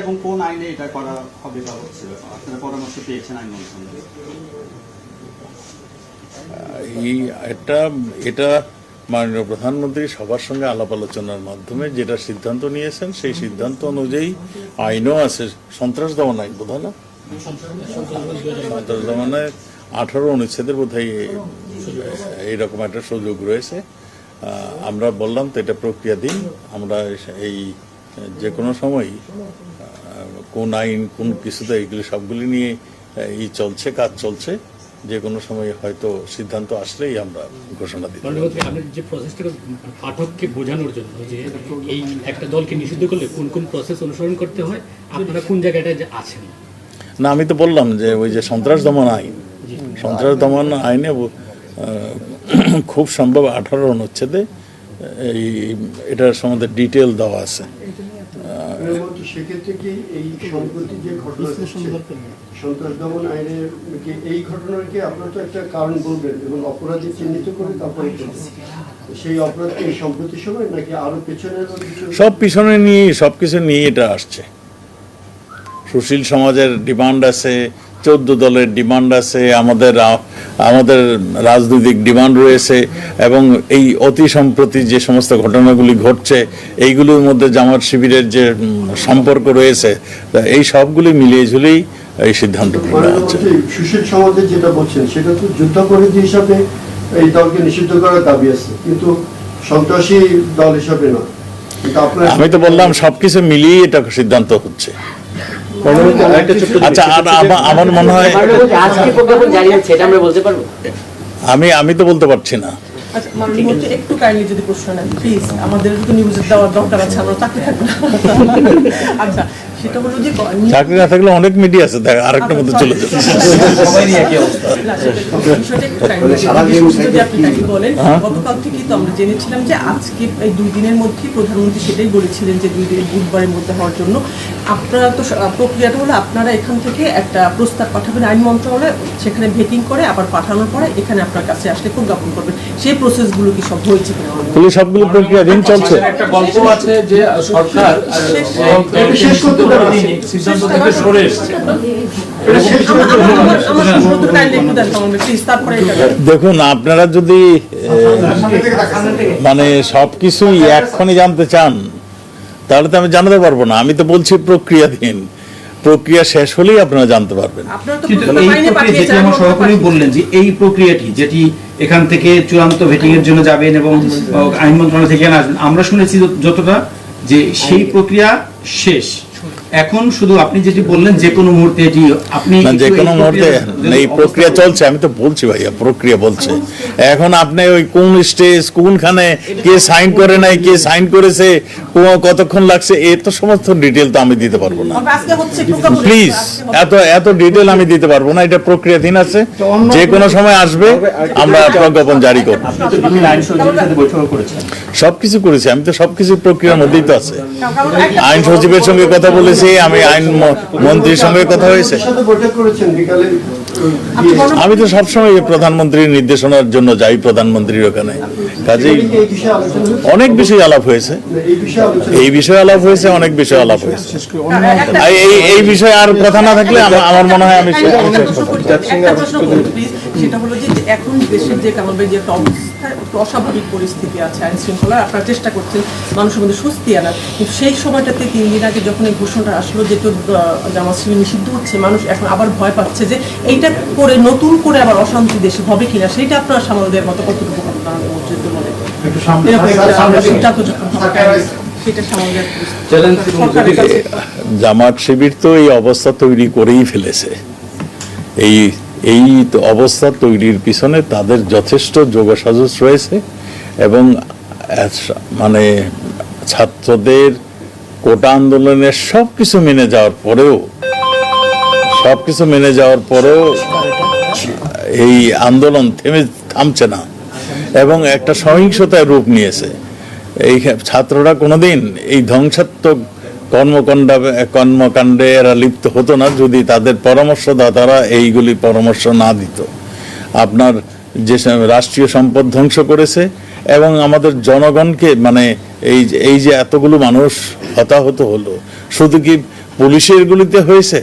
এবং কোন আইনে এটা করা হবে বা হচ্ছে আপনারা পরামর্শ পেয়েছেন আইন মন্ত্রণালয়ে এই এটা এটা মাননীয় প্রধানমন্ত্রী সবার সঙ্গে আলাপ আলোচনার মাধ্যমে যেটা সিদ্ধান্ত নিয়েছেন, সেই সিদ্ধান্ত অনুযায়ী আইনও আছে। সন্ত্রাস দমন আইন বোধ না? সন্ত্রাস দমনে আঠারো অনুচ্ছেদের বোধ হয় এইরকম একটা সুযোগ রয়েছে। আমরা বললাম তো এটা প্রক্রিয়াধীন। আমরা এই যে কোনো সময় কোন আইন কোন কিছুতে এইগুলি সবগুলি নিয়ে এই চলছে কাজ চলছে যে কোনো সময় হয়তো সিদ্ধান্ত আসলেই আমরা ঘোষণা। মাননীয় আপনি যে প্রসেসটা পাঠককে বোঝানোর জন্য যে এই একটা দলকে নিষিদ্ধ করলে কোন কোন প্রসেস অনুসরণ করতে হয় আপনারা কোন জায়গাটায় আছেন না আমি তো বললাম যে ওই যে সন্ত্রাস দমন আইন সন্ত্রাস দমন আইনে খুব সম্ভব আঠারো অনুচ্ছেদে এই এটার সম্বন্ধে ডিটেল দেওয়া আছে। সেক্ষেত্রে কি এই সম্প্রতি যে ঘটনা সন্ত্রাস দমন আইনের এই ঘটনার কি আপনার তো একটা কারণ বলবেন এবং অপরাধী চিহ্নিত করে তারপরে সেই অপরাধ এই সম্প্রতি সময় নাকি আরও পেছনের সব পিছনে নিয়ে সব কিছু নিয়ে এটা আসছে। সুশীল সমাজের ডিমান্ড আছে চোদ্দ দলের ডিমান্ড আছে আমাদের আমাদের রাজনৈতিক ডিমান্ড রয়েছে এবং এই অতি সম্প্রতি যে সমস্ত ঘটনাগুলি ঘটছে এইগুলোর মধ্যে জামাত শিবিরের যে সম্পর্ক রয়েছে এই সবগুলি মিলিয়ে ঝুলেই এই সিদ্ধান্ত হচ্ছে। সুশীল সমাজের যেটা বলছেন সেটা তো যুদ্ধাপরাধী হিসাবে এই দলকে নিষিদ্ধ করার দাবি আছে কিন্তু সন্ত্রাসী দল হিসাবে না। আমি তো বললাম সবকিছু মিলিয়ে এটা সিদ্ধান্ত হচ্ছে। আচ্ছা আর আমার মনে হয় আমি আমি তো বলতে পারছি না। আচ্ছা একটু কাইন্ডলি যদি প্রশ্ন নেন প্লিজ আমাদের তো নিউজ দেওয়ার দরকার আছে আমরা চাকরি থাকব না। আচ্ছা সেটা হলো যে চাকরি না থাকলে অনেক মিডিয়া আছে দেখ আরেকটা মধ্যে চলে বলেন গতকাল থেকেই তো আমরা জেনেছিলাম যে আজকে এই দুই দিনের মধ্যে প্রধানমন্ত্রী সেটাই বলেছিলেন যে দুই দিন বুধবারের মধ্যে হওয়ার জন্য। আপনারা তো প্রক্রিয়াটা হলো আপনারা এখান থেকে একটা প্রস্তাব পাঠাবেন আইন মন্ত্রণালয়ে সেখানে ভেটিং করে আবার পাঠানোর পরে এখানে আপনার কাছে আসলে প্রজ্ঞাপন করবেন। সেই প্রসেসগুলো কি সব হয়েছে কিনা? সবগুলো প্রক্রিয়াধীন চলছে? একটা গল্প আছে যে সরকার সিদ্ধান্ত থেকে সরে এসছে দেখুন আপনারা যদি মানে সবকিছুই এক্ষণে জানতে চান তাহলে তো আমি জানাতে পারব না আমি তো বলছি প্রক্রিয়াধীন প্রক্রিয়া শেষ হলেই আপনারা জানতে পারবেন যেটি আমার সহকর্মী বললেন যে এই প্রক্রিয়াটি যেটি এখান থেকে চূড়ান্ত ভেটিং এর জন্য যাবেন এবং আইন মন্ত্রণালয় থেকে আসবেন আমরা শুনেছি যতটা যে সেই প্রক্রিয়া শেষ এখন শুধু আপনি যেটি বললেন যে কোনো মুহূর্তে এটি আপনি যে কোনো মুহূর্তে এই প্রক্রিয়া চলছে আমি তো বলছি ভাইয়া প্রক্রিয়া বলছে। এখন আপনি ওই কোন স্টেজ কোনখানে কে সাইন করে নাই কে সাইন করেছে কতক্ষণ লাগছে এ তো সমস্ত ডিটেল তো আমি দিতে পারব না। প্লিজ এত এত ডিটেল আমি দিতে পারব না এটা প্রক্রিয়াধীন আছে। যে কোনো সময় আসবে আমরা প্রজ্ঞাপন জারি করব। সবকিছু করেছি আমি তো সবকিছু প্রক্রিয়ার মধ্যেই তো আছে। আইন সচিবের সঙ্গে কথা বলেছি আমি আইন মন্ত্রীর সঙ্গে কথা হয়েছে আমি তো সবসময় প্রধানমন্ত্রীর নির্দেশনার জন্য যাই প্রধানমন্ত্রীর ওখানে কাজেই? অনেক বিষয় আলাপ হয়েছে এই বিষয়ে আলাপ হয়েছে অনেক বিষয় আলাপ হয়েছে এই এই বিষয়ে আর কথা না থাকলে আমার- মনে হয় আমি। সেটা হলো যে এখন দেশের যে কামালবাই যে একটা অবস্থা অস্বাভাবিক পরিস্থিতি আছে আইন শৃঙ্খলা আপনারা চেষ্টা করছেন মানুষের মধ্যে স্বস্তি আনার কিন্তু সেই সময়টাতে তিন দিন আগে যখন এই ঘোষণাটা আসলো যে তো জামাত শিবির নিষিদ্ধ হচ্ছে মানুষ এখন আবার ভয় পাচ্ছে যে এইটা করে নতুন করে আবার অশান্তি দেশে হবে কিনা সেইটা আপনারা সামাল দেওয়ার মতো কতটুকু সেটা জামাত শিবির তো এই অবস্থা তৈরি করেই ফেলেছে। এই এই অবস্থা তৈরির পিছনে তাদের যথেষ্ট যোগাসাজস রয়েছে এবং মানে ছাত্রদের কোটা আন্দোলনের সব কিছু মেনে যাওয়ার পরেও সব কিছু মেনে যাওয়ার পরেও এই আন্দোলন থেমে থামছে না এবং একটা সহিংসতায় রূপ নিয়েছে। এই ছাত্ররা কোনোদিন এই ধ্বংসাত্মক কর্মকাণ্ড, কর্মকাণ্ডে এরা লিপ্ত হতো না যদি তাদের পরামর্শদাতারা এইগুলি পরামর্শ না দিত। আপনার যে রাষ্ট্রীয় সম্পদ ধ্বংস করেছে এবং আমাদের জনগণকে মানে এই এই যে এতগুলো মানুষ হতাহত হলো, শুধু কি পুলিশের গুলিতে হয়েছে?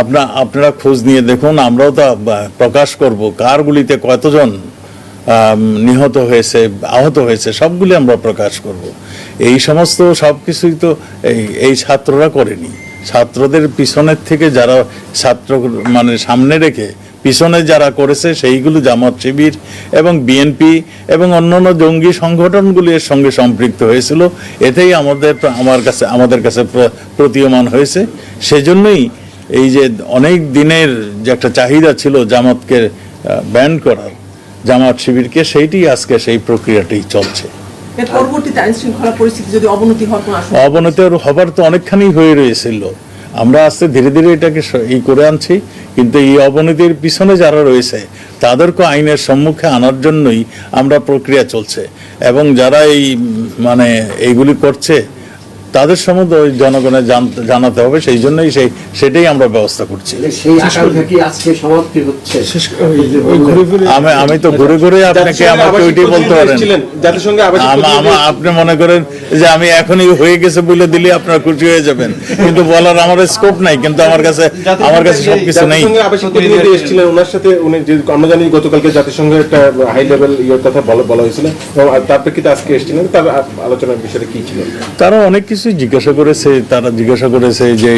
আপনা আপনারা খোঁজ নিয়ে দেখুন, আমরাও তা প্রকাশ করব, কার গুলিতে কতজন নিহত হয়েছে, আহত হয়েছে, সবগুলি আমরা প্রকাশ করব। এই সমস্ত সব কিছুই তো এই এই ছাত্ররা করেনি। ছাত্রদের পিছনের থেকে যারা ছাত্র মানে সামনে রেখে পিছনে যারা করেছে সেইগুলো জামাত শিবির এবং বিএনপি এবং অন্যান্য জঙ্গি সংগঠনগুলি এর সঙ্গে সম্পৃক্ত হয়েছিল। এতেই আমাদের আমার কাছে আমাদের কাছে প্র- প্রতীয়মান হয়েছে। সেজন্যই এই যে অনেক দিনের যে একটা চাহিদা ছিল জামাতকে ব্যান করার জামাত শিবিরকে সেইটি আজকে সেই প্রক্রিয়াটি চলছে। অবনতি হবার তো অনেকখানি হয়ে রয়েছিল। আমরা আস্তে ধীরে ধীরে এটাকে ই করে আনছি, কিন্তু এই অবনতির পিছনে যারা রয়েছে, তাদেরকে আইনের সম্মুখে আনার জন্যই আমরা প্রক্রিয়া চলছে। এবং যারা এই মানে এইগুলি করছে তাদের সম্বন্ধে ওই জনগণের জানাতে হবে সেই জন্যই সেই সেটাই আমরা ব্যবস্থা করছি। সেই আকাঙ্ক্ষা কি আজকে সমাপ্তি হচ্ছে? আমি আমি তো ঘুরে ঘুরে আপনাকে আমাকে ওইটাই বলতে পারেন। আপনি মনে করেন যে আমি এখনই হয়ে গেছে বলে দিলে আপনারা খুশি হয়ে যাবেন। কিন্তু বলার আমার স্কোপ নাই কিন্তু আমার কাছে আমার কাছে সবকিছু নেই। এসেছিলেন ওনার সাথে উনি যে আমরা জানি গতকালকে জাতিসংঘের একটা হাই লেভেল ইয়ের কথা বলা হয়েছিল। তার প্রেক্ষিতে আজকে এসেছিলেন তার আলোচনার বিষয়টা কি ছিল? তারা অনেক কিছু জিজ্ঞাসা করেছে, তারা জিজ্ঞাসা করেছে যে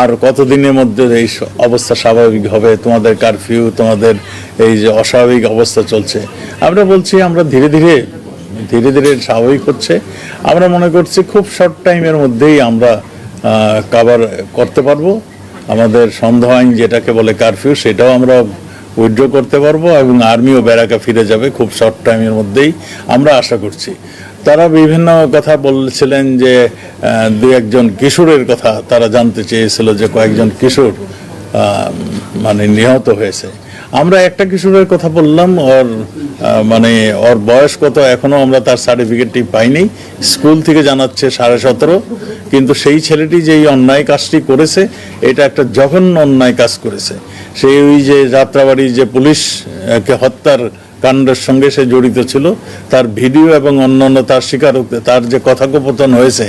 আর কতদিনের মধ্যে এই অবস্থা স্বাভাবিক হবে, তোমাদের কারফিউ তোমাদের এই যে অস্বাভাবিক অবস্থা চলছে। আমরা বলছি, আমরা ধীরে ধীরে ধীরে ধীরে স্বাভাবিক হচ্ছে। আমরা মনে করছি খুব শর্ট টাইমের মধ্যেই আমরা কাভার করতে পারব। আমাদের সন্দেহ আইন যেটাকে বলে কারফিউ সেটাও আমরা উইথড্র করতে পারব এবং আর্মিও ব্যারাকা ফিরে যাবে খুব শর্ট টাইমের মধ্যেই। আমরা আশা করছি। তারা বিভিন্ন কথা বলছিলেন যে দু একজন কিশোরের কথা তারা জানতে চেয়েছিল যে কয়েকজন কিশোর মানে নিহত হয়েছে। আমরা একটা কিশোরের কথা বললাম, ওর মানে ওর বয়স কত এখনও আমরা তার সার্টিফিকেটটি পাইনি। স্কুল থেকে জানাচ্ছে সাড়ে সতেরো। কিন্তু সেই ছেলেটি যে অন্যায় কাজটি করেছে, এটা একটা জঘন্য অন্যায় কাজ করেছে। সেই ওই যে যাত্রাবাড়ি যে পুলিশকে হত্যার কাণ্ডের সঙ্গে সে জড়িত ছিল। তার ভিডিও এবং অন্যান্য তার স্বীকারোক্তি, তার যে কথোপকথন হয়েছে,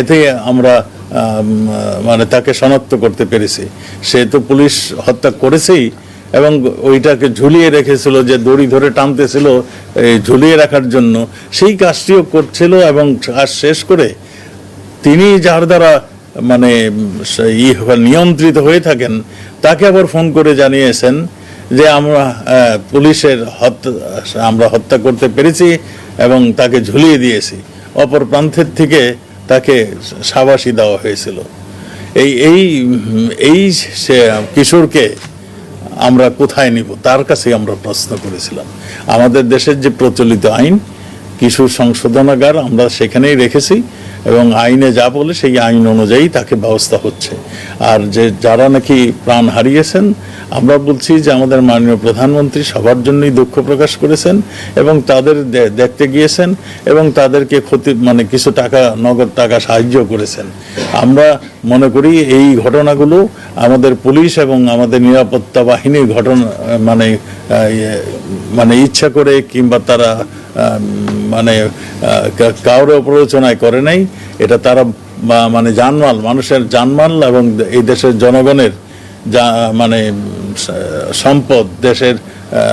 এতে আমরা মানে তাকে শনাক্ত করতে পেরেছি। সে তো পুলিশ হত্যা করেছেই এবং ওইটাকে ঝুলিয়ে রেখেছিল যে দড়ি ধরে টানতেছিল এই ঝুলিয়ে রাখার জন্য। সেই কাজটিও করছিল এবং কাজ শেষ করে তিনি যার দ্বারা মানে নিয়ন্ত্রিত হয়ে থাকেন, তাকে আবার ফোন করে জানিয়েছেন যে আমরা পুলিশের হত্যা আমরা হত্যা করতে পেরেছি এবং তাকে ঝুলিয়ে দিয়েছি। অপর প্রান্তের থেকে তাকে সাবাসী দেওয়া হয়েছিল। এই এই এই কিশোরকে আমরা কোথায় নিব? তার কাছে আমরা প্রশ্ন করেছিলাম। আমাদের দেশের যে প্রচলিত আইন, কিশোর সংশোধনাগার আমরা সেখানেই রেখেছি। এবং আইনে যা বলে সেই আইন অনুযায়ী তাকে ব্যবস্থা হচ্ছে। আর যে যারা নাকি প্রাণ হারিয়েছেন আমরা বলছি যে আমাদের মাননীয় প্রধানমন্ত্রী সবার জন্যই দুঃখ প্রকাশ করেছেন এবং তাদের দেখতে গিয়েছেন এবং তাদেরকে ক্ষতি মানে কিছু টাকা নগদ টাকা সাহায্য করেছেন। আমরা মনে করি এই ঘটনাগুলো আমাদের পুলিশ এবং আমাদের নিরাপত্তা বাহিনীর ঘটনা মানে ইয়ে, মানে ইচ্ছা করে কিংবা তারা মানে আহ, কা- কারও প্ররোচনায় করে নাই। এটা তারা মানে জানমাল মানুষের জানমাল এবং এই দেশের জনগণের যা মানে সম্পদ দেশের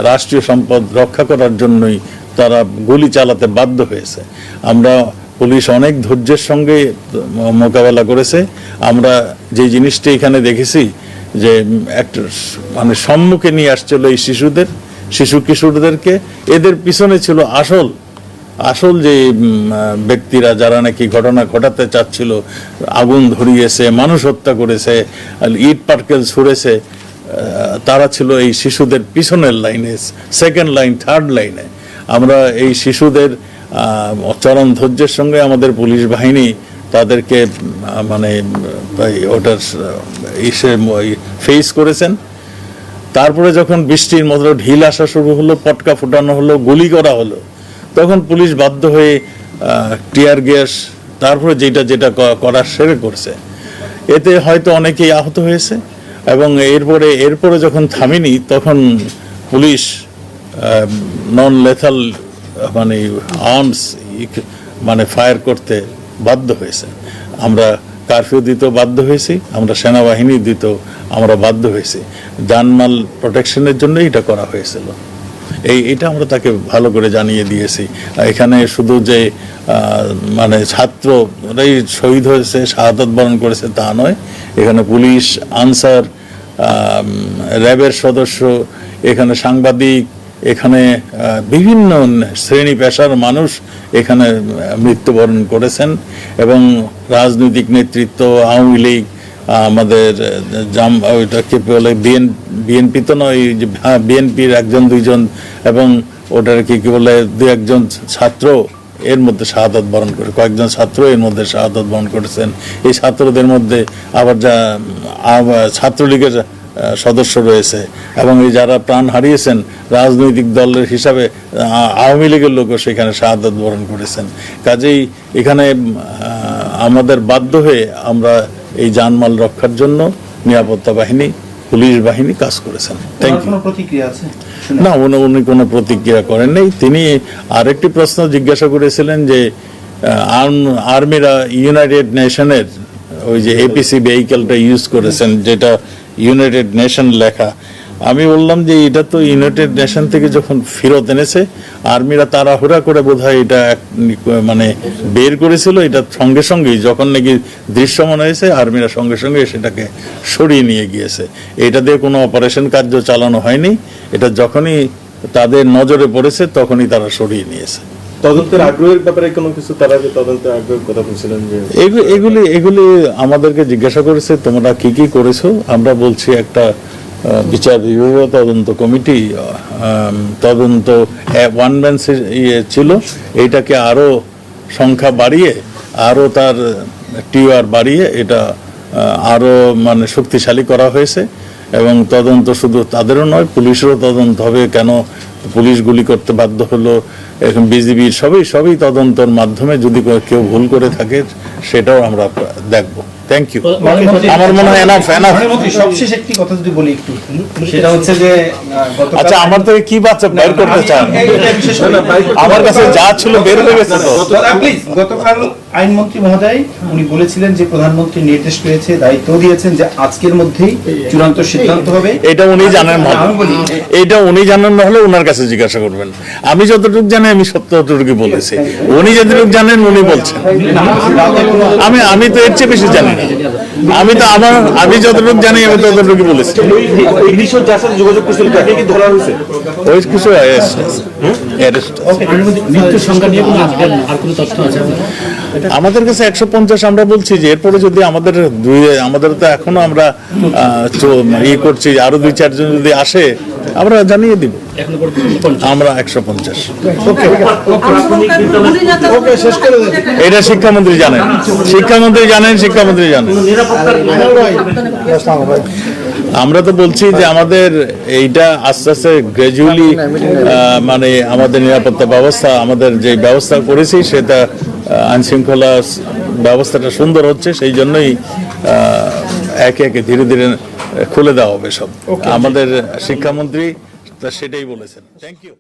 রাষ্ট্রীয় সম্পদ রক্ষা করার জন্যই তারা গুলি চালাতে বাধ্য হয়েছে। আমরা পুলিশ অনেক ধৈর্যের সঙ্গে মোকাবেলা করেছে। আমরা যে জিনিসটি এখানে দেখেছি যে একটা মানে সম্মুখে নিয়ে আসছিল এই শিশুদের শিশু কিশোরদেরকে। এদের পিছনে ছিল আসল আসল যে ব্যক্তিরা যারা নাকি ঘটনা ঘটাতে চাচ্ছিল, আগুন ধরিয়েছে, মানুষ হত্যা করেছে, ইট পার্কেল ছুঁড়েছে তারা ছিল এই শিশুদের পিছনের লাইনে সেকেন্ড লাইন থার্ড লাইনে আমরা এই শিশুদের চরম ধৈর্যের সঙ্গে আমাদের পুলিশ বাহিনী তাদেরকে মানে ওটার ইসে ফেস করেছেন। তারপরে যখন বৃষ্টির মতো ঢিল আসা শুরু হলো, পটকা ফুটানো হলো, গুলি করা হলো তখন পুলিশ বাধ্য হয়ে টিয়ার গ্যাস, তারপরে যেটা যেটা করার সেরে করছে। এতে হয়তো অনেকেই আহত হয়েছে এবং এরপরে এরপরে যখন থামেনি, তখন পুলিশ নন লেথাল মানে আর্মস মানে ফায়ার করতে বাধ্য হয়েছে। আমরা কারফিউ দিতেও বাধ্য হয়েছি, আমরা সেনাবাহিনী দিতেও আমরা বাধ্য হয়েছি। জানমাল প্রোটেকশনের জন্য এটা করা হয়েছিল। এই, এটা আমরা তাকে ভালো করে জানিয়ে দিয়েছি। এখানে শুধু যে মানে ছাত্ররাই শহীদ হয়েছে, শাহাদত বরণ করেছে তা নয়, এখানে পুলিশ, আনসার র্যাবের সদস্য, এখানে সাংবাদিক, এখানে বিভিন্ন শ্রেণি পেশার মানুষ এখানে মৃত্যুবরণ করেছেন এবং রাজনৈতিক নেতৃত্ব, আওয়ামী লীগ আমাদের জাম জাম ওইটাকে বলে, বিএন, বিএনপি তো নয় ওই যে বিএনপির একজন, দুইজন, এবং ওটার কি কি বলে, দু একজন ছাত্র এর মধ্যে শাহাদত বরণ করে, কয়েকজন ছাত্র এর মধ্যে শাহাদত বরণ করেছেন। এই ছাত্রদের মধ্যে আবার যা ছাত্রলীগের সদস্য রয়েছে, এবং এই যারা প্রাণ হারিয়েছেন, রাজনৈতিক দলের হিসাবে আওয়ামী লীগের লোকও সেখানে শাহাদত বরণ করেছেন। কাজেই এখানে আমাদের বাধ্য হয়ে আমরা এই জানমাল রক্ষার জন্য নিরাপত্তা বাহিনী পুলিশ বাহিনী কাজ করেছেন। থ্যাংক ইউ প্রতিক্রিয়া আছে? না উনি উনি কোনো প্রতিক্রিয়া করেন নাই। তিনি আরেকটি প্রশ্ন জিজ্ঞাসা করেছিলেন যে আর্মিরা ইউনাইটেড নেশনের ওই যে এপিসি ভেহিকেলটা ইউজ করেছেন যেটা ইউনাইটেড নেশন লেখা। আমি বললাম যে এটা তো ইউনাইটেড নেশন থেকে যখন ফেরত এনেছে আর্মিরা তাড়াহুড়া করে বোধহয় এটা এক- মানে বের করেছিল এটা সঙ্গে সঙ্গেই যখন নাকি দৃশ্যমান হয়েছে আর্মিরা সঙ্গে সঙ্গে সেটাকে সরিয়ে নিয়ে গিয়েছে। এটা দিয়ে কোনো অপারেশন কার্য চালানো হয়নি এটা যখনই তাদের নজরে পড়েছে তখনই তারা সরিয়ে নিয়েছে। তদন্তের আগ্রহের ব্যাপারে কোনো কিছু তারা যে তদন্তের আগ্রহের কথা বলছিলেন যে এগুলি এগুলি আমাদেরকে জিজ্ঞাসা করেছে তোমরা কি কি করেছ? আমরা বলছি একটা বিচার বিভাগীয় তদন্ত কমিটি তদন্ত ওয়ান ম্যান ইয়ে ছিল। এইটাকে আরও সংখ্যা বাড়িয়ে আরও তার টিআর বাড়িয়ে এটা আরও মানে শক্তিশালী করা হয়েছে। এবং তদন্ত শুধু তাদেরও নয়, পুলিশেরও তদন্ত হবে। কেন পুলিশ গুলি করতে বাধ্য হলো? এখন বিজিবি সবই সবই তদন্তর মাধ্যমে যদি কেউ ভুল করে থাকে, সেটাও আমরা দেখব। থ্যাংক ইউ আমার মনে হয় এনাফ এনাফ সবশেষ একটি কথা যদি বলি একটু। সেটা হচ্ছে যে আচ্ছা আমার থেকে কি বাচ্চা বের করতে চান? আমার কাছে যা ছিল বের হয়ে গেছে তো। গতকাল আইনমন্ত্রী মহোদয় উনি বলেছিলেন যে প্রধানমন্ত্রী নির্দেশ পেয়েছে দায়িত্ব দিয়েছেন যে আজকের মধ্যেই চূড়ান্ত সিদ্ধান্ত হবে। এটা উনি জানেন বলি এটা উনি জানেন না হলে ওনার কাছে জিজ্ঞাসা করবেন। আমি যতটুকু জানি আমি সত্যটুকু বলেছি। উনি যতটুকু জানেন উনি বলছেন। আমি আমি তো এর চেয়ে বেশি জানি না। আমি তো আমার আমি যতটুকু জানি আমি ততটুকু বলেছি। ইংলিশ ও যার সাথে যোগাযোগ করছিল তাকে কি ধরা হয়েছে? ওই কিছু arrest আছে। মৃত্যুর সংখ্যা নিয়ে কোনো আর কোনো তথ্য আছে? আমাদের কাছে একশো পঞ্চাশ আমরা বলছি যে এরপরে যদি আমাদের দুই আমাদের তো এখনও আমরা আহ, চো- ই করছি আরও দুই চারজন যদি আসে আমরা জানিয়ে দিব। এখনও পর্যন্ত পঞ্চাশ। আমরা একশো পঞ্চাশ। ওকে শেষ করে এটা শিক্ষামন্ত্রী জানেন। শিক্ষামন্ত্রী জানেন শিক্ষামন্ত্রী জানেন। আমরা তো বলছি যে আমাদের এইটা আস্তে আস্তে গ্র্যাজুয়ালি মানে আমাদের নিরাপত্তা ব্যবস্থা আমাদের যে ব্যবস্থা করেছি সেটা আইন শৃঙ্খলা ব্যবস্থাটা সুন্দর হচ্ছে সেই জন্যই একে একে ধীরে ধীরে খুলে দেওয়া হবে সব। আমাদের শিক্ষামন্ত্রী তা সেটাই বলেছেন। Thank you